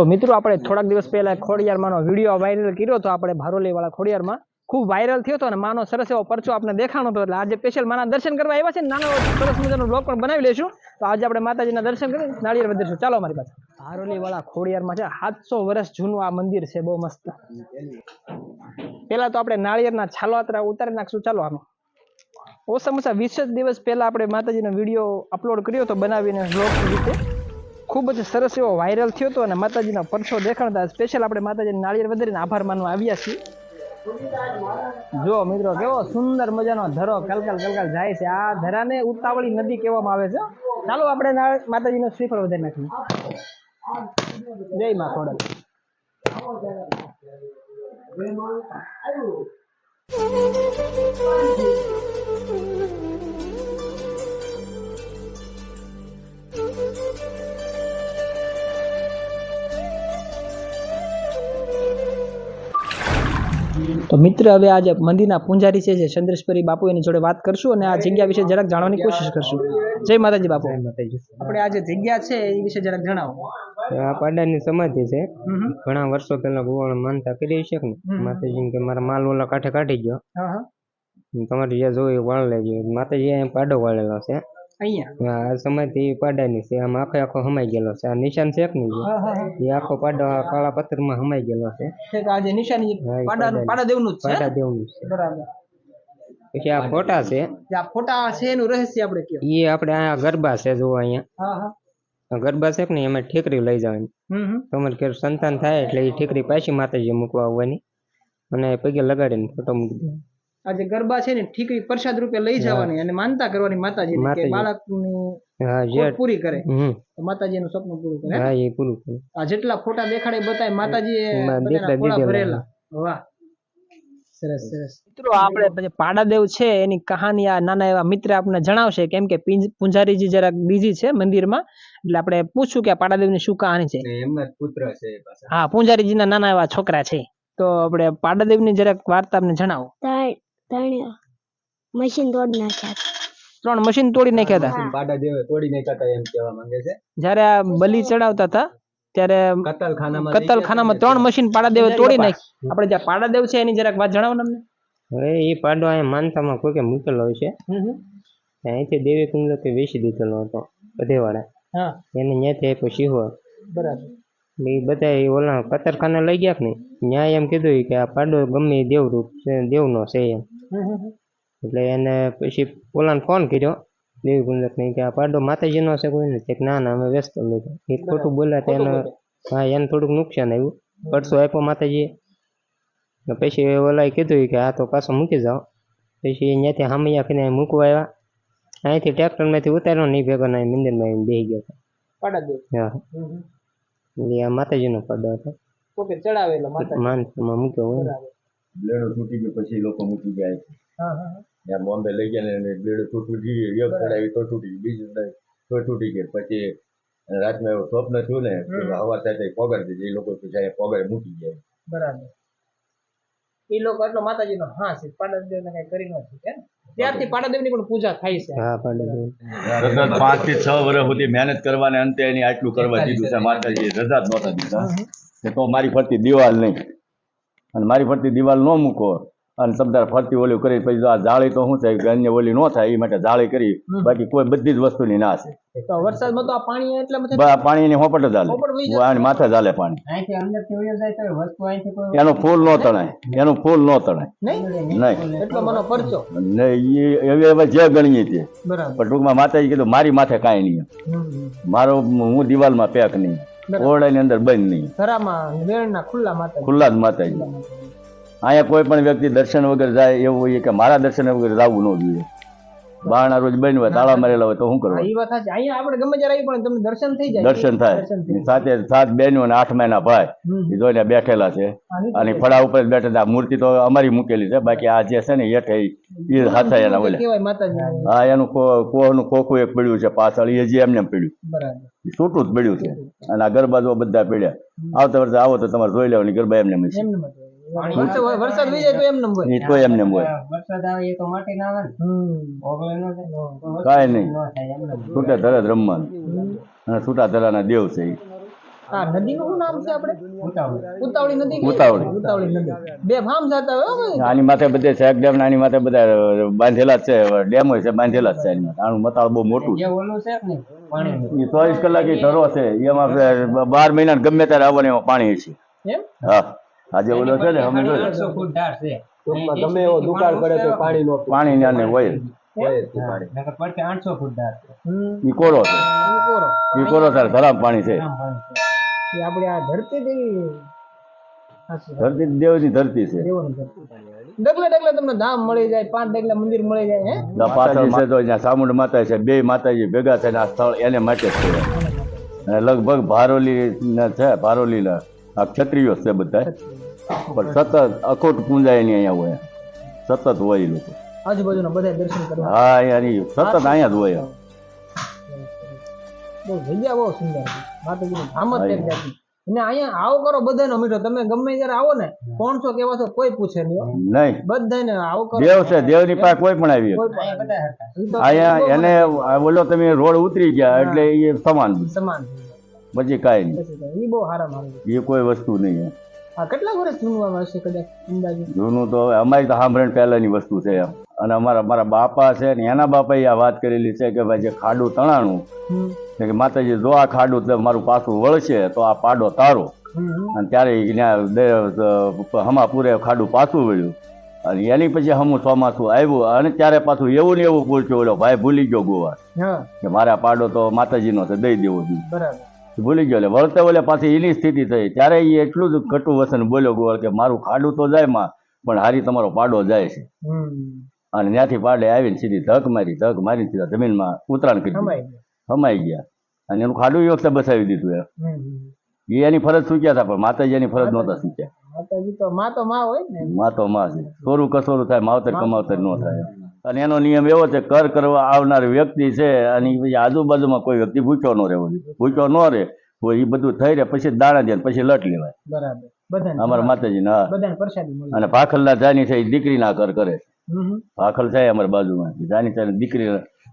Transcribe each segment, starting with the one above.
તો મિત્રો આપણે થોડાક દિવસ પહેલા ખોડિયારમાંનો વીડિયો વાયરલ કર્યો હતો, આપણે ભારોલી વાળા ખોડિયારમાં. ખૂબ વાયરલ થયો હતો અને માનો સરસ એવો પરચો આપણે દેખાણો હતો. એટલે આજે સ્પેશિયલ માના દર્શન કરવા આવ્યા છે ને નાનો એવો સરસ મજાનો બ્લોગ પણ બનાવી લઈશું. તો આજે આપણે માતાજીના દર્શન કરી નાળિયેર વધીશું ચાલો અમારી પાસે. ભારોલી વાળા ખોડિયારમાં છે. સાતસો વર્ષ જૂનું આ મંદિર છે, બહુ મસ્ત. પહેલા તો આપણે નાળિયેરના છાલોતરા ઉતારી નાખશું. ચાલો આમાં. ઓછામાં ઓછા વીસ જ દિવસ પહેલા આપણે માતાજીનો વીડિયો અપલોડ કર્યો હતો બનાવીને બ્લોગ રીતે. ખૂબ જ સરસ એવો વાયરલ થયો હતો અને માતાજીનો પરછો દેખાડતા સ્પેશિયલ આપણે માતાજીને નાળિયેર વધારીને આભાર માનવા આવ્યા છીએ. જો મિત્રો કેવો સુંદર મજાનો ધરો કલકલ કલકલ જાય છે. આ ધરાને ઉતાવળી નદી કહેવામાં આવે છે. ચાલો આપણે માતાજીનો શ્રીફળ વધારી નાખીએ. જય મા ખોડલ. તો મિત્ર હવે આજે મંદિરના પૂંજારી છે જે ચંદ્રેશ્વરી બાપુ એની જોડે વાત કરશું અને આ જગ્યા વિશે જરાક જાણવાની કોશિશ કરશું. જય માતાજી બાપુ. આપણે આ જે જગ્યા છે એ વિશે જરાક જણાવો. આ પાડાની સમાધિ છે. ઘણા વર્ષો પહેલા ગોવાળ માનતા કરી છે ને માતાજી કે મારા માલ ઓલા કાંઠે કાઢી ગયો. તમારે જ્યાં જોયું વાળ લેજો. માતાજી અહીંયા પાડો વાળેલો છે. અહીંયા? આ સમાધિ પાડાની છે. આમ આખો આખો હમાઈ ગયેલો છે. આ નિશાન છે કે નહીં હા હા હા. એ આખો પાડો આ કાળા પથ્થરમાં હમાઈ ગયેલો છે. ઠીક આ જે નિશાની હા, એ પાડા પાડાની. પાડા દેવનું જ છે? પાડા દેવનું છે. બરાબર. પછી આ ફોટા છે. જે આ ફોટા છે એનું રહસ્ય આપણે કયો? એ આપણે આ ગરબા છે જો અહીંયા. હા હા. આ ગરબા છે કે નહીં? એમાં ઠેકરી લઈ જવાની હમ હમ. તમારે ઘેર સંતાન થાય એટલે એ ઠેકરી પાછી માતાજી મૂકવા આવવાની. અને પગે લગાડીને ફોટો મૂકી દેવાનો. આ જે ગરબા છે ને ઠીકરી પ્રસાદ રૂપે લઈ જવાની અને માનતા કરવાની માતાજી કે બાળકની હા જે ખોટ પૂરી કરે. માતાજી નું સપનું પૂરું કરે હા? એ પૂરું કરે. આ જેટલા ફોટા દેખાડે બતાય માતાજી ભરેલા. વાહ. સરસ સરસ. મિત્રો આપણે પછી પાડાદેવ છે એની કહાની આ નાના એવા મિત્ર આપણને જણાવશે કેમ કે પિંજ- પૂંજારીજી જરાક બીજી છે મંદિરમાં એટલે આપણે પૂછશું કે પાડાદેવ પાડાદેવની શું કહાની છે? એમના પુત્ર છે હા પૂંજારીજીના નાના એવા છોકરા છે. તો આપણે પાડાદેવની જરાક વાર્તા આપણે જણાવો. ત્રણ મશીન તોડી નાખ્યા ત્રણ મશીન તોડી નાખ્યા હતા? પાડા દેવે તોડી નાખ્યા એમ કહેવા માંગે છે. જ્યારે આ બલિ ચડાવતા હતા ત્યારે કતલખાનામાં કતલખાનામાં ત્રણ મશીન પાડાદેવે તોડી નાખી આપણે જ્યાં પાડા દેવ છે એની જરાક વાત જણાવો ને અમને. હવે એ પાડો અહીંયા માનતામાં કોઈકે મૂકેલો હોય છે. અહીંથી દેવી કુંડ કે વેચી દીધેલો હતો બધેવાળા. હા. એને ત્યાંથી આપ્યો શિહોર. બરાબર. એ બધા એ ઓલા કતરખાને લઈ ગયા કે નહીં? ત્યાં એમ કીધું કે આ પાડો ગમે એ દેવરૂપ છે દેવનો છે એમ. એટલે એને પછી ઓલાને ફોન કર્યો દેવી કુંડક નહીં કે આ પાડો માતાજીનો છે કોઈ નથી કે ના ના અમે વ્યસ્ત લીધો એ ખોટું બોલ્યા તો એને હા એને થોડુંક નુકસાન આવ્યું. પડસો આપ્યો માતાજીએ. ને પછી ઓલાએ કીધું કે આ તો પાછો મૂકી જાઓ. પછી ત્યાંથી હામૈયા કરીને મૂકવા આવ્યા. અહીંથી ટ્રેક્ટરમાંથી ઉતાર્યો નહીં ભેગો ના મંદિરમાં આવીને બેસી ગયા હતા. પાડાદેવ હા. એટલે આ માતાજીનો પાડો હતો. પોતે ચડાવેલો માતા માનસમાં મૂક્યો હોય. ને. બ્લેડો તૂટી ગયો પછી લોકો મૂકી ગયા છે. હા હા ત્યાં બોમ્બે લઈ ગયા ને બ્લેડો તૂટી ગઈ એક ચડાવી તો તૂટી ગઈ બીજું ચડાવી તો તૂટી ગઈ પછી રાતમાં એવું સ્વપ્ન થયું ને કે. હવા સાથે પગાર દીધી એ લોકો પછી અહીંયા પગાર મૂકી ગયા. બરાબર. એ લોકો એટલો માતાજીનો હા છે પાડાદેવને કઈ કરી નથી શકે ત્યારથી પાડાદેવની પણ પૂજા થાય છે. હા સતત પાંચથી છ વર્ષ સુધી મહેનત કરવાને અંતે એની આટલું કરવા દીધું છે. માતાજી રજા જ નહોતા દીધા. તો મારી ફરતી દિવાલ નહીં. અને મારી ફરતી દિવાલ ન મૂકો. અને તમતાર ફરતી ઓલી કરી પછી આ જાળી તો શું થાય અન્ય ઓલી ન થાય એ માટે જાળી કરી. બાકી કોઈ બધી જ વસ્તુની ના છે. વરસાદમાં તો આ પાણી એટલે પાણીની હોપટ જ હાલે. માથે જ હાલે પાણી. એનું ફૂલ ન તણાય. એનું ફૂલ ન તણાય. નહીં? નહીં. એટલો મનો પરચો ને એ એવી હવે જે ગણીએ તે. પણ ટૂંકમાં માતાજી કીધું મારી માથે કાંઈ નહીં. મારો હું દિવાલમાં પેક નહીં. ઓરડાની અંદર બંધ નહીં. ખુલ્લા ખુલ્લા જ માતાજી. અહીંયા કોઈ પણ વ્યક્તિ દર્શન વગર જાય એવું હોય કે મારા દર્શન વગર જવું ન જોઈએ. બહારના રોજ બન્યું હોય તાળા મારેલા હોય તો શું કરવા એ વાત સાચી. અહીંયા આપણે ગમે ત્યારે આવી પણ તમને દર્શન થઈ જાય. દર્શન થાય. સાથે સાત બહેનો અને આઠ મહિના ભાઈ. એ જોઈને બેઠેલા છે. અને ફળા ઉપર જ બેઠા આ મૂર્તિ તો અમારી મૂકેલી છે. બાકી આ જે છે ને હેઠે એ હાથે એના ઓલે. હા એનું કોહનું ખોખું એક પડ્યું છે પાછળ. એ જે એમને એમ પડ્યું. બરાબર. છૂટું જ પડ્યું છે. અને આ ગરબા જો બધા પડ્યા. આવતા વર્ષે આવો તો તમારે જોઈ લેવાની ગરબા એમને હોય. વરસાદ વરસાદ વહી જાય તો એમને એમ હોય. તો એમને એમ હોય. વરસાદ આવે એ તો માટી ના આવે ને. ઓગળે ન જાય કાંઈ નહીં. ન થાય એમને છૂટા ધરે રમવાનું. અને છૂટા ધરાના દેવ છે ઈ. આ નદીનું શું નામ છે આપણે? ઉતાવળી. નદી ઉતાવળી. ઉતાવળી નદી. બે ફાર્મ જતા હોય આની માથે બધે છે ડેમ આની માથે બધા બાંધેલા જ છે ડેમો છે બાંધેલા જ છે આની માથે. આનું મતાળ બહુ મોટું છે. ઓલું છે ને પાણી એ ચોવીસ કલાક એ ધરો છે. એમાં બાર મહિના ગમે ત્યારે આવવાનું એમાં પાણી છે હા. આજે ઓલો છે ને અમે જોયું. ફૂટ ધાર છે. ગમે એવો દુકાળ પડે તો પાણી નો પાણી ને હોય. નકર પડકે આઠસો ફૂટ ધાર. છે હમ. ઈ કોરો છે. ઈ કોરો. ઈ કોરો પાણી છે. આમ પાણી છે. એ આપણે આ ધરતી દેવી. ધરતી દેવની ધરતી છે. ડગલે ડગલે તમને ધામ મળી જાય પાંચ ડગલે મંદિર મળી જાય હે? પાછળ છે તો અહીંયા ચામુંડ માતા છે બે માતાજી ભેગા થઈને આ સ્થળ એને માટે છે. અને લગભગ ભારોલી ના છે ભારોલી આ ક્ષત્રિયો છે બધા પણ સતત અખોટ પૂંજાયની અહીંયા હોય. સતત હોય એ લોકો. આજુબાજુના બધા દર્શન કરવા. હા અહીંયાની સતત અહીંયા જ હોય બહુ જગ્યા બહુ સુંદર માતાજીનું ધામ જ એક જાતનું. અને અહીંયા આવો કરો બધાનો મીઠો. તમે ગમે ત્યારે આવો ને કોણ છો કેવા છો કોઈ પૂછે નહીં. નહીં. બધાને આવો કરો. દેવ છે દેવની પાસે કોઈ પણ આવી. અહીંયા અહીંયા એને બોલો તમે રોડ ઉતરી ગયા એટલે એ સમાન સમાન પછી કાંઈ નહીં. એ બહુ હારા મારું એ કોઈ વસ્તુ નહીં આ કેટલા વર્ષ જૂનવામાં હશે કદાચ અંદાજે? જૂનું તો હવે અમારી તો સાંભળણ પહેલાની વસ્તુ છે એમ. અને અમારા મારા બાપા છે ને એના બાપાએ આ વાત કરેલી છે કે ભાઈ જે ખાડું તણાણું કે માતાજી જો આ ખાડું તો મારું પાછું વળશે તો આ પાડો તારો. હમ હમ. અને ત્યારે દે- હમાપુરે ખાડું પાછું વળ્યું. અને એની પછી હમું ચોમાસું આવ્યું અને ત્યારે પાછું એવું ને એવું પૂછ્યું ઓલો ભાઈ ભૂલી ગયો ગોવા. કે મારા પાડો તો માતાજીનો છે દઈ દેવો જોઈએ. બરાબર. ભૂલી ગયો એટલે વળતે વળે પાછી એની સ્થિતિ થઈ. ત્યારે એ એટલું જ કટુ વસન બોલ્યો ગોળ કે મારું ખાડું તો જાય માં પણ હારી તમારો પાડો જાય છે. અને ત્યાંથી પાડે આવીને સીધી ધક મારી ધક મારી સીધા જમીનમાં ઉતરાણ કરી હમાઈ ગયા. અને એનું ખાડું એ વખતે બસાવી દીધું એમ. એ એની ફરજ ચૂક્યા હતા પણ માતાજી એની ફરજ નહોતા ચૂક્યા માતાજી તો માં તો માં હોય ને. માં તો માં છે સોરું કસોરું થાય માવતર કમાવતર ન થાય. અને એનો નિયમ એવો છે કર કરવા આવનાર વ્યક્તિ છે અને પછી આજુબાજુમાં કોઈ વ્યક્તિ ભૂખ્યો ન રહેવો જોઈએ. ભૂખ્યો ન રહે એ બધું થઈ રહે પછી દાણા દે પછી લટ લેવાય. બરાબર. અમારા માતાજી ના અને ભાખલના જાની છે એ દીકરીના કર કરે. ભાખલ છે અમારી બાજુમાં જાની છે દીકરી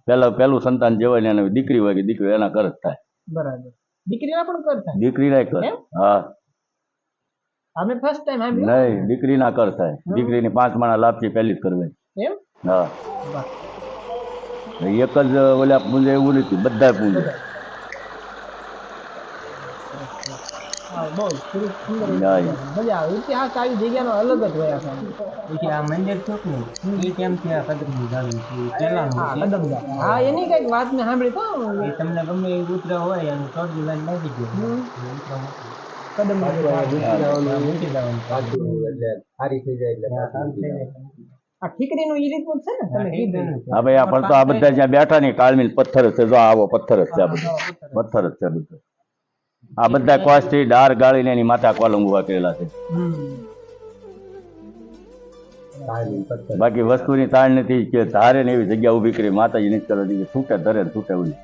પેલા પેલું સંતાન જેવાય ને એને દીકરી હોય કે દીકરી એના કર થાય. બરાબર. દીકરીના પણ દીકરીના કર હા. અમે ફર્સ્ટ ટાઈમ નહીં દીકરીના કર થાય. દીકરીની પાંચ માણા લાભથી પહેલી જ કરવાની. એમ? હા. વાહ. એક જ ઓલા પૂંજે એવું નથી બધા પૂંજે. હા, બહુ સુરત સુંદર ના, મજા આવે. ઇતિહાસ આવી જગ્યાનો અલગ જ હોય આપણને. પછી આ મંદિર ચોક ને એ ટાઈમથી આ કદમની ગાડી છે? એ પહેલાનું હા છે. કદમદા હા એની કંઈક વાત મેં સાંભળી તો. એ તમને ગમે એ ઉતરા હોય અને ચોથી લાઈન લાગી ગયો ઉતરા મૂકી. કદમદા આ મૂકી દેવાનું. એટલે સારી થઈ જાય એટલે. થઈ આ ઠીકરીનું ઈ રીતનું છે ને? તમે કીધું હા ભાઈ આ આ બધા જ્યાં બેઠા ને કાળમીલ પથ્થર જ છે. જો આવો પથ્થર જ છે આ બધું. પથ્થર જ છે. બધું. આ બધા કોસ્ટથી ડાર ગાળીને એની માતા કોલમ ઊભા કરેલા છે. બાકી વસ્તુની તાણ નથી કે ધારે ને એવી જગ્યા ઊભી કરી માતાજી નથી કરવા દીધી છૂટે ધરે ને છૂટે ઉડી.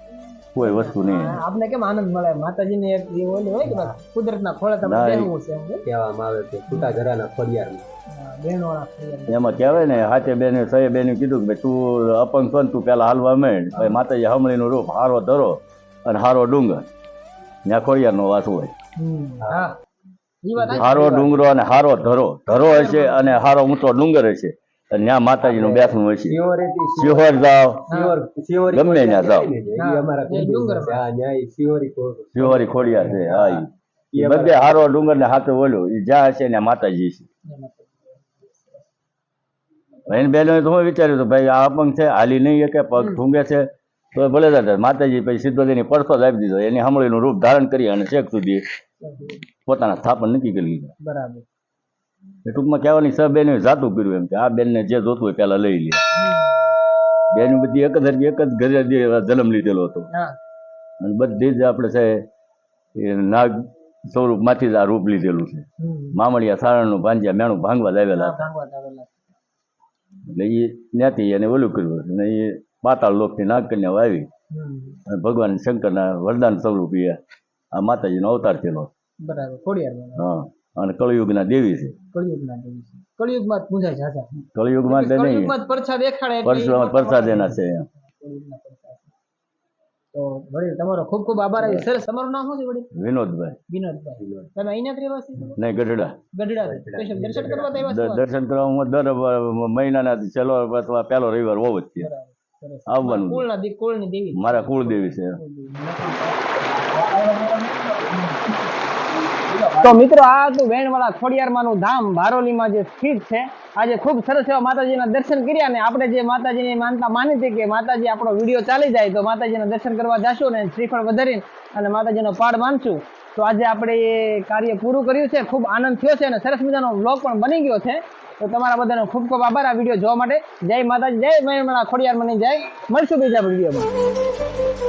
કોઈ વસ્તુ નહીં. આપને કેમ આનંદ મળે? માતાજીને એક ઓલું હોય કે કુદરતના ખોળે તમે બેહવું છે કહેવામાં આવે કે છૂટા ઘરાના ખોળે. એમાં કહેવાય ને હાથે બેને સહે બેન કીધું કે ભાઈ તું અપંગ છો ને તું પેલા હાલવા માંડ. ભાઈ માતાજી હમણીનું રૂપ હારો ધરો અને હારો ડુંગર. ત્યાં ખોડિયારનો વાસ હોય. હારો ડુંગરો અને હારો ધરો. ધરો હશે અને હારો ઊંચો ડુંગર હશે. ત્યાં માતાજીનું બેસણું હોય છે. સિહોર જાઓ. ગમે ત્યાં જાઓ. સિહોરી એ ખોડિયાર છે. હા ઈ. ઈ બધે હારો ડુંગર ને હાથે ઓલું. એ જ્યાં હશે ને માતાજી છે બહેન બેનો તો હું વિચાર્યું હતું ભાઈ આ અપંગ છે હાલી નહીં કે પગ ઠૂંગે છે. તો ભલે દાદા માતાજી પછી સિદ્ધોજીની પડખો જ આપી દીધો. એની હમણીનું રૂપ ધારણ કરી અને છેક સુધી પોતાના સ્થાપન નક્કી કરી લીધું. બરાબર. એ ટૂંકમાં કહેવાની સહ બેને જાતું કર્યું એમ કે આ બેનને જે જોતું હોય પેલા લઈ લે બેન બધી એક જ એક જ ઘરે જન્મ લીધેલો હતો અને બધી જ આપણે છે એ નાગ સ્વરૂપમાંથી જ આ રૂપ લીધેલું છે હમ. મામડિયા સારણનું ભાંજિયા મેણું ભાંગવા જ આવેલા હતા ભાંગવા જ આવેલા. એટલે એ જ્ઞાતિ એને ઓલું કર્યું અને એ પાતાળ લોકથી નાગકન્યાઓ આવી હમ. અને ભગવાન શંકરના વરદાન સ્વરૂપ એ આ માતાજીનો અવતાર થયેલો બરાબર. હા અને કળયુગના દેવી છે. કળિયુગના દેવી છે. કળિયુગમાં જ પૂજાય કળયુગમાં તો નહીં. પરછા પ્રસાદ દેખાડે પરશુરામ પ્રસાદ એના છે. તો વડીલ તમારો ખૂબ ખૂબ આભાર. આવી સરસ તમારું નામ શું છે વડીલ? વિનોદભાઈ. વિનોદભાઈ. તમે અહીંયા જ રહેવાસી છો? નહીં ગઢડા. ગઢડા. દર્શન કરવા તો આવ્યા દર્શન કરવા હું દર મહિનાના છેલ્લો અથવા પહેલો રવિવાર હોવ જ છે આવવાનું. કુળના કુળની દેવી. મારા કુળદેવી છે તો મિત્રો, આ હતું વેણવાળા ખોડિયારમાંનું ધામ બારોલીમાં જે સ્થિત છે. આજે ખૂબ સરસ એવા માતાજીના દર્શન કર્યા ને આપણે જે માતાજીની માનતા માની હતી કે માતાજી આપણો વીડિયો ચાલી જાય, તો માતાજીના દર્શન કરવા જશું ને શ્રીફળ વધારીને અને માતાજીનો પાડ માનશું. તો આજે આપણે એ કાર્ય પૂરું કર્યું છે. ખૂબ આનંદ થયો છે અને સરસ મજાનો વ્લોગ પણ બની ગયો છે. તો તમારા બધાનો ખૂબ ખૂબ આભાર આ વીડિયો જોવા માટે. જય માતાજી, જય વેણવાળા ખોડિયારમાંની જય. મળશું બીજા વિડીયોમાં.